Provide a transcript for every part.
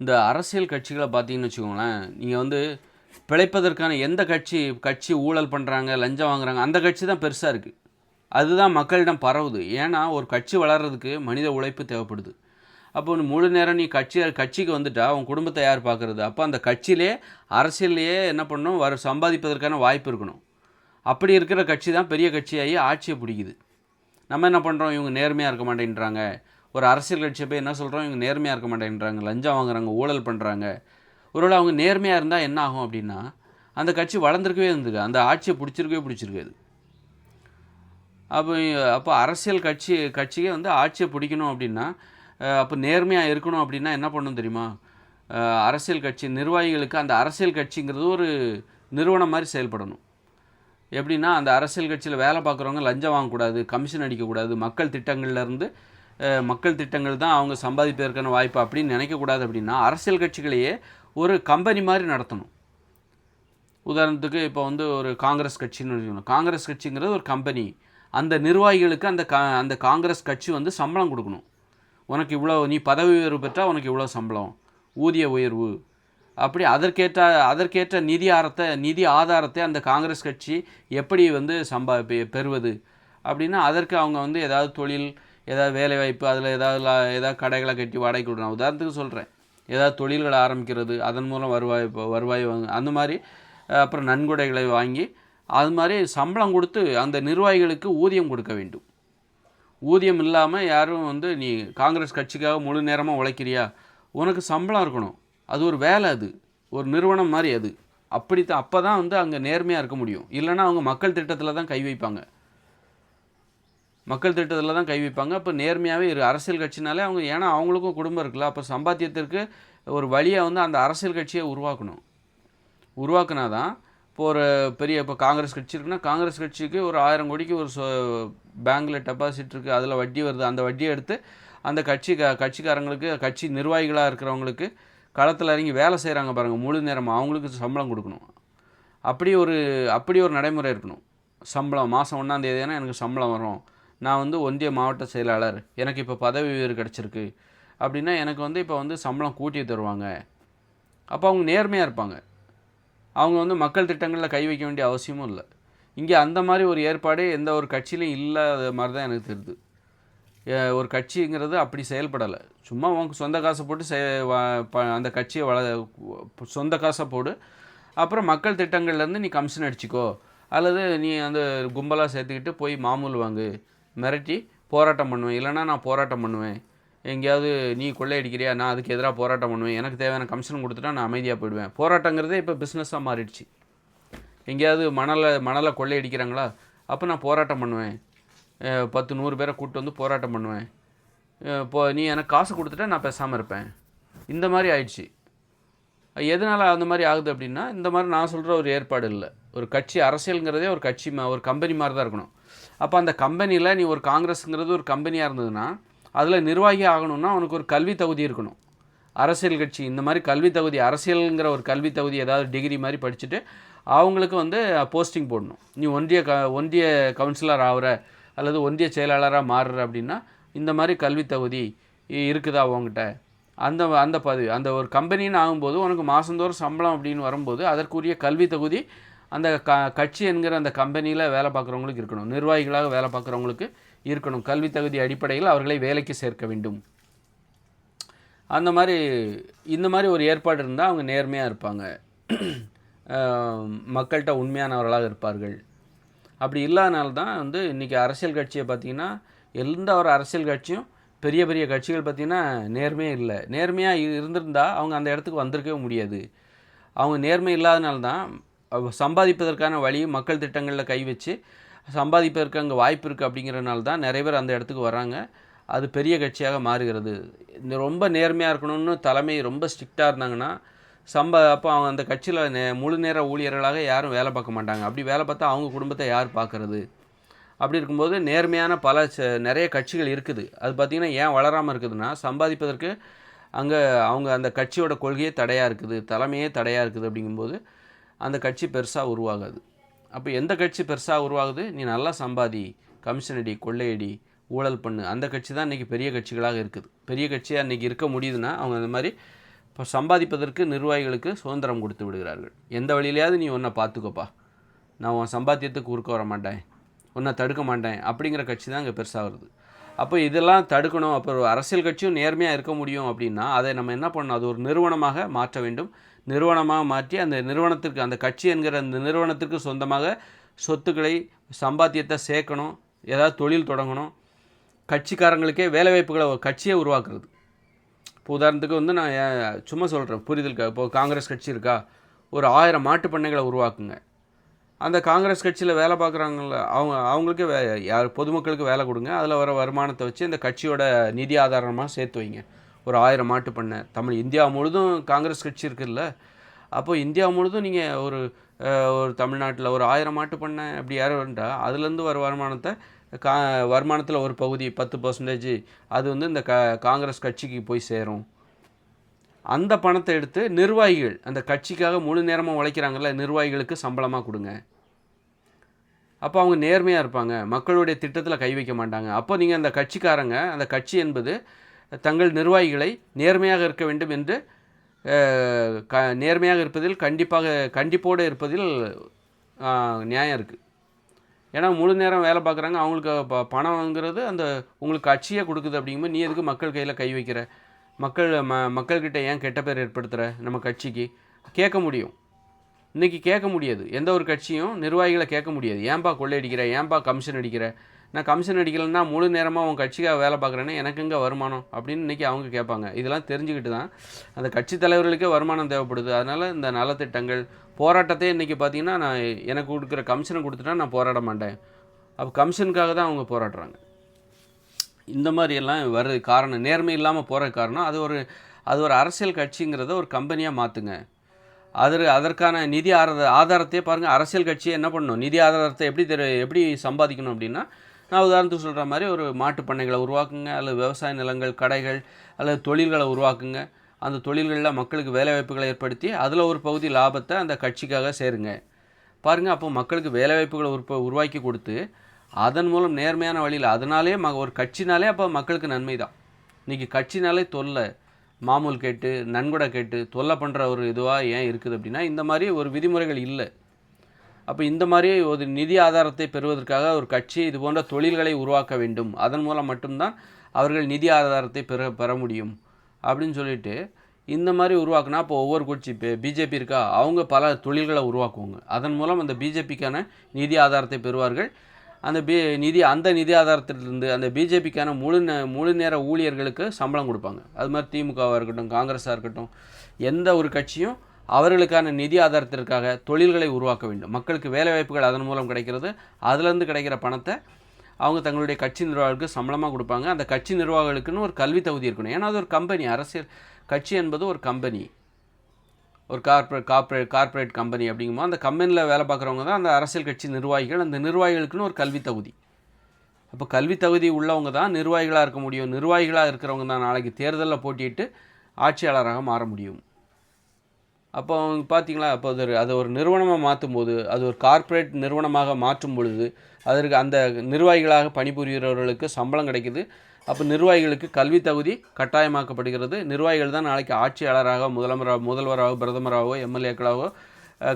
இந்த அரசியல் கட்சிகளை பார்த்தீங்கன்னு வச்சுக்கோங்களேன் நீங்கள் வந்து பிழைப்பதற்கான எந்த கட்சி கட்சி ஊழல் பண்ணுறாங்க லஞ்சம் வாங்குறாங்க அந்த கட்சி தான் பெருசாக இருக்குது அதுதான் மக்களிடம் பரவுது. ஏன்னா ஒரு கட்சி வளர்கிறதுக்கு மனித உழைப்பு தேவைப்படுது. அப்போ முழு நேரம் நீ கட்சி கட்சிக்கு வந்துட்டா உன் குடும்பத்தை யார் பார்க்குறது? அப்போ அந்த கட்சியிலே அரசியல்லையே என்ன பண்ணணும்? வர சம்பாதிப்பதற்கான வாய்ப்பு இருக்கணும். அப்படி இருக்கிற கட்சி தான் பெரிய கட்சியாகி ஆட்சியை பிடிக்குது. நம்ம என்ன பண்ணுறோம் இவங்க நேர்மையாக இருக்க மாட்டேன்றாங்க. ஒரு அரசியல் கட்சியை போய் என்ன சொல்கிறோம் இவங்க நேர்மையாக இருக்க மாட்டேங்கிறாங்க லஞ்சம் வாங்குறாங்க ஊழல் பண்ணுறாங்க ஒருவேளை அவங்க நேர்மையாக இருந்தால் என்ன ஆகும் அப்படின்னா அந்த கட்சி வளர்ந்துருக்கவே இருந்தது அந்த ஆட்சியை பிடிச்சிருக்கவே பிடிச்சிருக்காது. அப்போ அப்போ அரசியல் கட்சி கட்சியே வந்து ஆட்சியை பிடிக்கணும் அப்படின்னா அப்போ நேர்மையாக இருக்கணும் அப்படின்னா என்ன பண்ணணும் தெரியுமா? அரசியல் கட்சி நிர்வாகிகளுக்கு அந்த அரசியல் கட்சிங்கிறது ஒரு நிறுவனம் மாதிரி செயல்படணும். எப்படின்னா அந்த அரசியல் கட்சியில் வேலை பார்க்குறவங்க லஞ்சம் வாங்கக்கூடாது கமிஷன் அடிக்கக்கூடாது மக்கள் திட்டங்கள்ல இருந்து மக்கள் திட்டங்கள் தான் அவங்க சம்பாதிப்பதற்கான வாய்ப்பு அப்படின்னு நினைக்கக்கூடாது அப்படின்னா அரசியல் கட்சிகளையே ஒரு கம்பெனி மாதிரி நடத்தணும். உதாரணத்துக்கு இப்போ வந்து ஒரு காங்கிரஸ் கட்சின்னு வச்சுக்கணும் காங்கிரஸ் கட்சிங்கிறது ஒரு கம்பெனி. அந்த நிர்வாகிகளுக்கு அந்த கா அந்த காங்கிரஸ் கட்சி வந்து சம்பளம் கொடுக்கணும். உனக்கு இவ்வளோ நீ பதவி உயர்வு பெற்றால் உனக்கு இவ்வளோ சம்பளம். ஊதிய உயர்வு. அப்படி அதற்கேற்ற அதற்கேற்ற நிதி ஆரத்தை நிதி ஆதாரத்தை அந்த காங்கிரஸ் கட்சி எப்படி வந்து சம்பா பெ- பெறுவது? அப்படின்னா அதற்கு அவங்க வந்து ஏதாவது தொழில் ஏதாவது வேலைவாய்ப்பு அதில் ஏதாவது ஏதாவது கடைகளை கட்டி வாடகைக்கு கொடுக்கணும் உதாரணத்துக்கு சொல்கிறேன் ஏதாவது தொழில்களை ஆரம்பிக்கிறது அதன் மூலம் வருவாய் வருவாய் வாங்க அந்த மாதிரி அப்புறம் நன்கொடைகளை வாங்கி அது மாதிரி சம்பளம் கொடுத்து அந்த நிர்வாகிகளுக்கு ஊதியம் கொடுக்க வேண்டும். ஊதியம் இல்லாமல் யாரும் வந்து நீ காங்கிரஸ் கட்சிக்காக முழு நேரமாக உழைக்கிறியா? உனக்கு சம்பளம் இருக்கணும். அது ஒரு வேலை அது. ஒரு நிறுவனம் மாதிரி அது. அப்படி தான் அப்போ தான் வந்து அங்கே நேர்மையாக இருக்க முடியும். இல்லைன்னா அவங்க மக்கள் திட்டத்தில் தான் கை வைப்பாங்க. மக்கள் திட்டத்தில் தான் கை வைப்பாங்க. அப்போ நேர்மையாகவே இரு அரசியல் கட்சினாலே அவங்க ஏன்னா அவங்களுக்கும் குடும்பம் இருக்குல்ல அப்போ சம்பாத்தியத்திற்கு ஒரு வழியை வந்து அந்த அரசியல் கட்சியை உருவாக்கணும். உருவாக்குனா தான் இப்போ ஒரு பெரிய இப்போ காங்கிரஸ் கட்சி இருக்குன்னா காங்கிரஸ் கட்சிக்கு ஒரு ஆயிரம் கோடிக்கு ஒரு சொ பேங்கில் டெபாசிட் இருக்குது அதில் வட்டி வருது. அந்த வட்டியை எடுத்து அந்த கட்சி க கட்சிக்காரங்களுக்கு கட்சி நிர்வாகிகளாக இருக்கிறவங்களுக்கு களத்தில் இறங்கி வேலை செய்கிறாங்க பாருங்கள் முழு நேரமாக அவங்களுக்கு சம்பளம் கொடுக்கணும். அப்படி ஒரு அப்படி ஒரு நடைமுறை இருக்கணும். சம்பளம் மாதம் ஒன்றாந்தேதினா எனக்கு சம்பளம் வரும். நான் வந்து ஒன்றிய மாவட்ட செயலாளர் எனக்கு இப்போ பதவி உயர்வு கிடச்சிருக்கு. அப்படின்னா எனக்கு வந்து இப்போ வந்து சம்பளம் கூட்டி தருவாங்க. அப்போ அவங்க நேர்மையாக இருப்பாங்க. அவங்க வந்து மக்கள் திட்டங்களில் கை வைக்க வேண்டிய அவசியமும் இல்லை. இங்கே அந்த மாதிரி ஒரு ஏற்பாடு எந்த ஒரு கட்சியிலையும் இல்லாத மாதிரி தான் எனக்கு தெரியுது. ஏ- ஒரு கட்சிங்கிறது அப்படி செயல்படலை. சும்மா உனக்கு சொந்த காசை போட்டு செ ப- அந்த கட்சியை வள சொந்த காசை போடு. அப்புறம் மக்கள் திட்டங்கள்லேருந்து நீ கமிஷன் அடிச்சுக்கோ. அல்லது நீ அந்த கும்பலாக சேர்த்துக்கிட்டு போய் மாமூல் வாங்கு. மிரட்டி போராட்டம் பண்ணுவேன். இல்லைன்னா நான் போராட்டம் பண்ணுவேன். எங்கேயாவது நீ கொள்ளையடிக்கிறியா நான் அதுக்கு எதிராக போராட்டம் பண்ணுவேன். எனக்கு தேவையான கமிஷன் கொடுத்துட்டா நான் அமைதியாக போயிடுவேன். போராட்டங்கிறதே இப்போ பிஸ்னஸாக மாறிடுச்சு. எங்கேயாவது மணலை மணலை கொள்ளையடிக்கிறாங்களா அப்போ நான் போராட்டம் பண்ணுவேன். பத்து நூறு பேரை கூப்பிட்டு வந்து போராட்டம் பண்ணுவேன். இப்போ நீ எனக்கு காசு கொடுத்துட்டா நான் பேசாமல் இருப்பேன். இந்த மாதிரி ஆயிடுச்சு. எதனால் அந்த மாதிரி ஆகுது அப்படின்னா இந்த மாதிரி நான் சொல்கிற ஒரு ஏற்பாடு இல்லை. ஒரு கட்சி அரசியலுங்கிறதே ஒரு கட்சி மா ஒரு கம்பெனி மாதிரி தான் இருக்கணும். அப்போ அந்த கம்பெனியில் நீ ஒரு காங்கிரஸுங்கிறது ஒரு கம்பெனியாக இருந்ததுன்னா அதில் நிர்வாகி ஆகணும்னா உனக்கு ஒரு கல்வி தகுதி இருக்கணும். அரசியல் கட்சி இந்த மாதிரி கல்வி தகுதி அரசியலுங்கிற ஒரு கல்வி தகுதி ஏதாவது டிகிரி மாதிரி படிச்சுட்டு அவங்களுக்கு வந்து போஸ்டிங் போடணும். நீ ஒன்றிய க ஒன்றிய கவுன்சிலர் ஆகுற அல்லது ஒன்றிய செயலாளராக மாறுற அப்படின்னா இந்த மாதிரி கல்வி தகுதி இருக்குதா அவங்ககிட்ட அந்த அந்த பதவி அந்த ஒரு கம்பெனின்னு ஆகும்போது உனக்கு மாதந்தோறும் சம்பளம் அப்படின்னு வரும்போது அதற்குரிய கல்வி தகுதி அந்த க கட்சி என்கிற அந்த கம்பெனியில் வேலை பார்க்குறவங்களுக்கு இருக்கணும். நிர்வாகிகளாக வேலை பார்க்குறவங்களுக்கு இருக்கணும். கல்வி தகுதி அடிப்படையில் அவர்களை வேலைக்கு சேர்க்க வேண்டும். அந்த மாதிரி இந்த மாதிரி ஒரு ஏற்பாடு இருந்தால் அவங்க நேர்மையாக இருப்பாங்க. மக்கள்கிட்ட உண்மையானவர்களாக இருப்பார்கள். அப்படி இல்லாதனால தான் வந்து இன்றைக்கி அரசியல் கட்சியை பார்த்திங்கன்னா எந்த ஒரு அரசியல் கட்சியும் பெரிய பெரிய கட்சிகள் பார்த்திங்கன்னா நேர்மையே இல்லை. நேர்மையாக இருந்திருந்தால் அவங்க அந்த இடத்துக்கு வந்திருக்கவே முடியாது. அவங்க நேர்மை இல்லாதனால தான் சம்பாதிப்பதற்கான வழி மக்கள் திட்டங்களில் கை வச்சு சம்பாதிப்பதற்கு அங்கே வாய்ப்பு இருக்குது அப்படிங்கிறனால தான் நிறைய பேர் அந்த இடத்துக்கு வராங்க. அது பெரிய கட்சியாக மாறுகிறது. இந்த ரொம்ப நேர்மையாக இருக்கணும்னு தலைமை ரொம்ப ஸ்ட்ரிக்டாக இருந்தாங்கன்னா சம்ப அப்போ அவங்க அந்த கட்சியில் நே முழு நேர ஊழியர்களாக யாரும் வேலை பார்க்க மாட்டாங்க. அப்படி வேலை பார்த்தா அவங்க குடும்பத்தை யார் பார்க்குறது? அப்படி இருக்கும்போது நேர்மையான பல ச- நிறைய கட்சிகள் இருக்குது. அது பார்த்திங்கன்னா ஏன் வளராமல் இருக்குதுன்னா சம்பாதிப்பதற்கு அங்கே அவங்க அந்த கட்சியோட கொள்கையே தடையாக இருக்குது. தலைமையே தடையாக இருக்குது அப்படிங்கும்போது அந்த கட்சி பெருசாக உருவாகாது. அப்போ எந்த கட்சி பெருசாக உருவாகுது? நீ நல்லா சம்பாதி கமிஷன் அடி கொள்ளையடி ஊழல் பண்ணு. அந்த கட்சி தான் இன்றைக்கி பெரிய கட்சிகளாக இருக்குது. பெரிய கட்சியாக இன்றைக்கி இருக்க முடியுதுன்னா அவங்க அந்த மாதிரி இப்போ சம்பாதிப்பதற்கு நிர்வாகிகளுக்கு சுதந்திரம் கொடுத்து விடுகிறார்கள். எந்த வழியிலையாவது நீ ஒன்றை பார்த்துக்கோப்பா. நான் உன் சம்பாத்தியத்துக்கு குறுக்க வர மாட்டேன். ஒன்றை தடுக்க மாட்டேன். அப்படிங்கிற கட்சி தான் இங்கே பெருசாக வருது. அப்போ இதெல்லாம் தடுக்கணும். அப்புறம் அரசியல் கட்சியும் நேர்மையாக இருக்க முடியும் அப்படின்னா அதை நம்ம என்ன பண்ணணும்? அது ஒரு நிறுவனமாக மாற்ற வேண்டும். நிறுவனமாக மாற்றி அந்த நிறுவனத்திற்கு அந்த கட்சி என்கிற அந்த நிறுவனத்திற்கு சொந்தமாக சொத்துக்களை சம்பாத்தியத்தை சேர்க்கணும் ஏதாவது தொழில் தொடங்கணும். கட்சிக்காரங்களுக்கே வேலைவாய்ப்புகளை கட்சியை உருவாக்குறது. இப்போ உதாரணத்துக்கு வந்து நான் சும்மா சொல்கிறேன் புரிதலுக்கு இப்போ காங்கிரஸ் கட்சி இருக்கா? ஒரு ஆயிரம் மாட்டு பண்ணைகளை உருவாக்குங்க. அந்த காங்கிரஸ் கட்சியில் வேலை பார்க்குறாங்கள அவங்க அவங்களுக்கு வே யார் பொதுமக்களுக்கு வேலை கொடுங்க. அதில் வர வருமானத்தை வச்சு இந்த கட்சியோட நிதி ஆதாரமாக சேர்த்து வைங்க. ஒரு ஆயிரம் மாட்டு பண்ணை. தமிழ் இந்தியா முழுதும் காங்கிரஸ் கட்சி இருக்குல்ல? அப்போ இந்தியா முழுதும் நீங்கள் ஒரு ஒரு தமிழ்நாட்டில் ஒரு ஆயிரம் மாட்டு பண்ணை அப்படி யாருன்றா அதுலேருந்து வர வருமானத்தை கா வருமானத்தில் ஒரு பகுதி பத்து பர்சன்டேஜ் அது வந்து இந்த க காங்கிரஸ் கட்சிக்கு போய் சேரும். அந்த பணத்தை எடுத்து நிர்வாகிகள் அந்த கட்சிக்காக முழு நேரமாக உழைக்கிறாங்கல்ல நிர்வாகிகளுக்கு சம்பளமாக கொடுங்க. அப்போ அவங்க நேர்மையாக இருப்பாங்க. மக்களுடைய திட்டத்தில் கை வைக்க மாட்டாங்க. அப்போ நீங்கள் அந்த கட்சிக்காரங்க அந்த கட்சி என்பது தங்கள் நிர்வாகிகளை நேர்மையாக இருக்க வேண்டும் என்று க நேர்மையாக இருப்பதில் கண்டிப்பாக கண்டிப்போடு இருப்பதில் நியாயம் இருக்குது ஏன்னா முழு நேரம் வேலை பார்க்குறாங்க அவங்களுக்கு ப பணம் வாங்குறது அந்த உங்களுக்கு கட்சியே கொடுக்குது அப்படிங்கும்போது நீ எதுக்கு மக்கள் கையில் கை வைக்கிற? மக்கள் ம மக்கள்கிட்ட ஏன் கெட்ட பேர் ஏற்படுத்துகிற நம்ம கட்சிக்கு? கேட்க முடியும். இன்றைக்கி கேட்க முடியாது. எந்த ஒரு கட்சியும் நிர்வாகிகளை கேட்க முடியாது. ஏன்பா கொள்ளையடிக்கிற? ஏன்பா கமிஷன் அடிக்கிற? நான் கமிஷன் அடிக்கலைன்னா முழு நேரமாக அவங்க கட்சிக்காக வேலை பார்க்குறேன்னா எனக்கு எங்கே வருமானம் அப்படின்னு இன்றைக்கி அவங்க கேட்பாங்க. இதெல்லாம் தெரிஞ்சுக்கிட்டு தான் அந்த கட்சி தலைவர்களுக்கே வருமானம் தேவைப்படுது. அதனால் இந்த நலத்திட்டங்கள் போராட்டத்தை இன்றைக்கி பார்த்தீங்கன்னா நான் எனக்கு கொடுக்குற கமிஷனை கொடுத்துட்டா நான் போராட மாட்டேன். அப்போ கமிஷனுக்காக தான் அவங்க போராடுறாங்க. இந்த மாதிரி எல்லாம் வர்றது காரணம் நேர்மை இல்லாமல் போகிற காரணம் அது ஒரு அது ஒரு அரசியல் கட்சிங்கிறத ஒரு கம்பெனியாக மாற்றுங்க அது அதற்கான நிதி ஆதார ஆதாரத்தையே பாருங்கள் அரசியல் கட்சியை என்ன பண்ணணும் நிதி ஆதாரத்தை எப்படி தெரு எப்படி சம்பாதிக்கணும் அப்படின்னா நான் உதாரணத்துக்கு சொல்கிற மாதிரி ஒரு மாட்டுப் பண்ணைகளை உருவாக்குங்க அல்லது விவசாய நிலங்கள் கடைகள் அல்லது தொழில்களை உருவாக்குங்க. அந்த தொழில்களில் மக்களுக்கு வேலைவாய்ப்புகளை ஏற்படுத்தி அதில் ஒரு பகுதி லாபத்தை அந்த கட்சிக்காக சேருங்க. பாருங்கள் அப்போ மக்களுக்கு வேலைவாய்ப்புகளை உற்ப உருவாக்கி கொடுத்து அதன் மூலம் நேர்மையான வழியில் அதனாலே ம ஒரு கட்சினாலே அப்போ மக்களுக்கு நன்மை தான். இன்றைக்கி கட்சினாலே தொல்லை மாமூல் கேட்டு நன்கொடை கேட்டு தொல்லை பண்ணுற ஒரு இதுவாக ஏன் இருக்குது அப்படின்னா இந்த மாதிரி ஒரு விதிமுறைகள் இல்லை. அப்போ இந்த மாதிரி ஒரு நிதி ஆதாரத்தை பெறுவதற்காக ஒரு கட்சி இது போன்ற தொழில்களை உருவாக்க வேண்டும். அதன் மூலம் மட்டும்தான் அவர்கள் நிதி ஆதாரத்தை பெற பெற முடியும். அப்படின்னு சொல்லிட்டு இந்த மாதிரி உருவாக்குனா இப்போ ஒவ்வொரு கட்சி இப்போ பிஜேபி இருக்கா அவங்க பல தொழில்களை உருவாக்குவாங்க. அதன் மூலம் அந்த பிஜேபிக்கான நிதி ஆதாரத்தை பெறுவார்கள். அந்த பி நிதி அந்த நிதி ஆதாரத்திலிருந்து அந்த பிஜேபிக்கான முழு நே முழு நேர ஊழியர்களுக்கு சம்பளம் கொடுப்பாங்க. அது மாதிரி திமுகவாக இருக்கட்டும் காங்கிரஸாக இருக்கட்டும் எந்த ஒரு கட்சியும் அவர்களுக்கான நிதி ஆதாரத்திற்காக தொழில்களை உருவாக்க வேண்டும். மக்களுக்கு வேலைவாய்ப்புகள் அதன் மூலம் கிடைக்கிறது. அதுலேருந்து கிடைக்கிற பணத்தை அவங்க தங்களுடைய கட்சி நிர்வாகிகளுக்கு சம்பளமாக கொடுப்பாங்க. அந்த கட்சி நிர்வாகிகளுக்குன்னு ஒரு கல்வி தகுதி இருக்கணும். ஏன்னா அது ஒரு கம்பெனி. அரசியல் கட்சி என்பது ஒரு கம்பெனி. ஒரு கார்பரேட் கார்பரேட் கார்ப்பரேட் கம்பெனி அப்படிங்கும்போது அந்த கம்பெனியில் வேலை பார்க்குறவங்க தான் அந்த அரசியல் கட்சி நிர்வாகிகள். அந்த நிர்வாகிகளுக்குன்னு ஒரு கல்வி தகுதி. அப்போ கல்வி தகுதி உள்ளவங்க தான் நிர்வாகிகளாக இருக்க முடியும். நிர்வாகிகளாக இருக்கிறவங்க தான் நாளைக்கு தேர்தலில் போட்டியிட்டு ஆட்சியாளராக மாற முடியும். அப்போ அவங்க பார்த்தீங்களா அப்போ அது ஒரு அதை ஒரு நிறுவனமாக மாற்றும் போது அது ஒரு கார்ப்பரேட் நிறுவனமாக மாற்றும் பொழுது அதற்கு அந்த நிர்வாகிகளாக பணிபுரிகிறவர்களுக்கு சம்பளம் கிடைக்குது. அப்போ நிர்வாகிகளுக்கு கல்வி தகுதி கட்டாயமாக்கப்படுகிறது. நிர்வாகிகள் தான் நாளைக்கு ஆட்சியாளராக முதலமராக முதல்வராகவோ பிரதமராகவோ எம்எல்ஏக்களாகவோ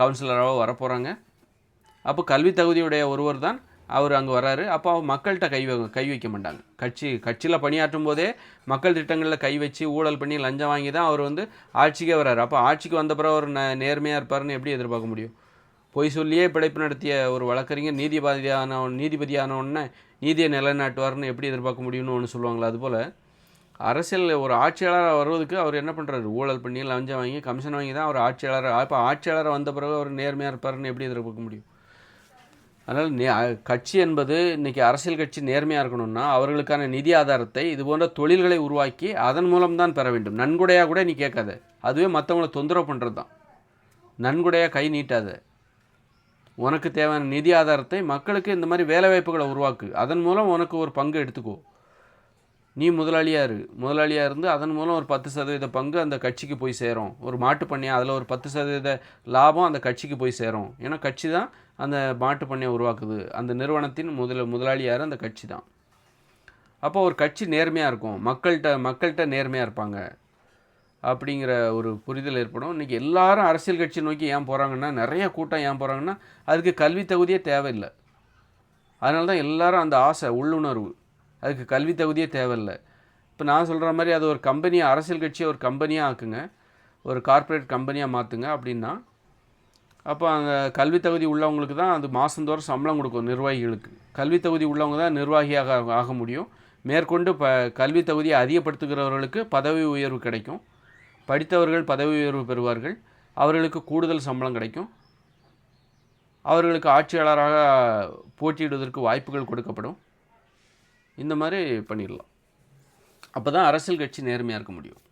கவுன்சிலராகவோ வரப்போகிறாங்க அப்போ கல்வி தகுதியுடைய ஒருவர் தான் அவர் அங்கே வராரு அப்போ அவர் மக்கள்கிட்ட கை கை வைக்க மாட்டாங்க. கட்சி கட்சியில் பணியாற்றும் போதே மக்கள் திட்டங்களில் கை வச்சு ஊழல் பண்ணி லஞ்சம் வாங்கி தான் அவர் வந்து ஆட்சிக்கே வராரு அப்போ ஆட்சிக்கு வந்த பிறகு அவர் ந நேர்மையாக இருப்பாருன்னு எப்படி எதிர்பார்க்க முடியும்? பொய் சொல்லியே பிழைப்பு நடத்திய ஒரு வழக்கறிஞர் நீதிபதியான நீதிபதியான நீதியை நிலைநாட்டுவார்னு எப்படி எதிர்பார்க்க முடியும்னு ஒன்று சொல்லுவாங்களா அதுபோல் அரசியல் ஒரு ஆட்சியாளராக வருவதுக்கு அவர் என்ன பண்ணுறாரு ஊழல் பண்ணி லஞ்சம் வாங்கி கமிஷன் வாங்கி தான் அவர் ஆட்சியாளராக அப்போ ஆட்சியாளராக வந்த பிறகு அவர் நேர்மையாக இருப்பாருன்னு எப்படி எதிர்பார்க்க முடியும்? அதனால் நே கட்சி என்பது இன்றைக்கி அரசியல் கட்சி நேர்மையாக இருக்கணும்னா அவர்களுக்கான நிதி ஆதாரத்தை இது போன்ற தொழில்களை உருவாக்கி அதன் மூலம்தான் பெற வேண்டும். நன்கொடையாக கூட நீ கேட்காத. அதுவே மற்றவங்களை தொந்தரவு பண்ணுறது தான் நன்கொடையாக கை நீட்டாத. உனக்கு தேவையான நிதி ஆதாரத்தை மக்களுக்கு இந்த மாதிரி வேலைவாய்ப்புகளை உருவாக்கு. அதன் மூலம் உனக்கு ஒரு பங்கு எடுத்துக்கோ. நீ முதலாளியாக இரு. முதலாளியாக இருந்து அதன் மூலம் ஒரு பத்து சதவீத பங்கு அந்த கட்சிக்கு போய் சேரும். ஒரு மாட்டு பண்ணியாக அதில் ஒரு பத்து சதவீத லாபம் அந்த கட்சிக்கு போய் சேரும். ஏன்னா கட்சி தான் அந்த மாட்டு பண்ணையை உருவாக்குது. அந்த நிறுவனத்தின் முதல முதலாளி யார் அந்த கட்சி தான் அப்போ ஒரு கட்சி நேர்மையாக இருக்கும். மக்கள்கிட்ட மக்கள்கிட்ட நேர்மையாக இருப்பாங்க. அப்படிங்கிற ஒரு புரிதல் ஏற்படும். இன்றைக்கி எல்லாரும் அரசியல் கட்சி நோக்கி ஏன் போகிறாங்கன்னா நிறைய கூட்டம் ஏன் போகிறாங்கன்னா அதுக்கு கல்வி தகுதியே தேவையில்லை. அதனால தான் எல்லாரும் அந்த ஆசை உள்ளுணர்வு. அதுக்கு கல்வி தகுதியே தேவையில்லை. இப்போ நான் சொல்கிற மாதிரி அது ஒரு கம்பெனியை அரசியல் கட்சியை ஒரு கம்பெனியாக ஆக்குங்க. ஒரு கார்ப்பரேட் கம்பெனியாக மாற்றுங்க அப்படின்னா அப்போ அந்த கல்வி தகுதி உள்ளவங்களுக்கு தான் அது மாதந்தோறும் சம்பளம் கொடுக்கும் நிர்வாகிகளுக்கு. கல்வி தகுதி உள்ளவங்க தான் நிர்வாகியாக ஆக- ஆக முடியும். மேற்கொண்டு ப கல்வி தகுதியை அதிகப்படுத்துகிறவர்களுக்கு பதவி உயர்வு கிடைக்கும். படித்தவர்கள் பதவி உயர்வு பெறுவார்கள். அவர்களுக்கு கூடுதல் சம்பளம் கிடைக்கும். அவர்களுக்கு ஆட்சியாளராக போட்டியிடுவதற்கு வாய்ப்புகள் கொடுக்கப்படும். இந்த மாதிரி பண்ணிடலாம். அப்போ தான் அரசியல் கட்சி நேர்மையாக இருக்க முடியும்.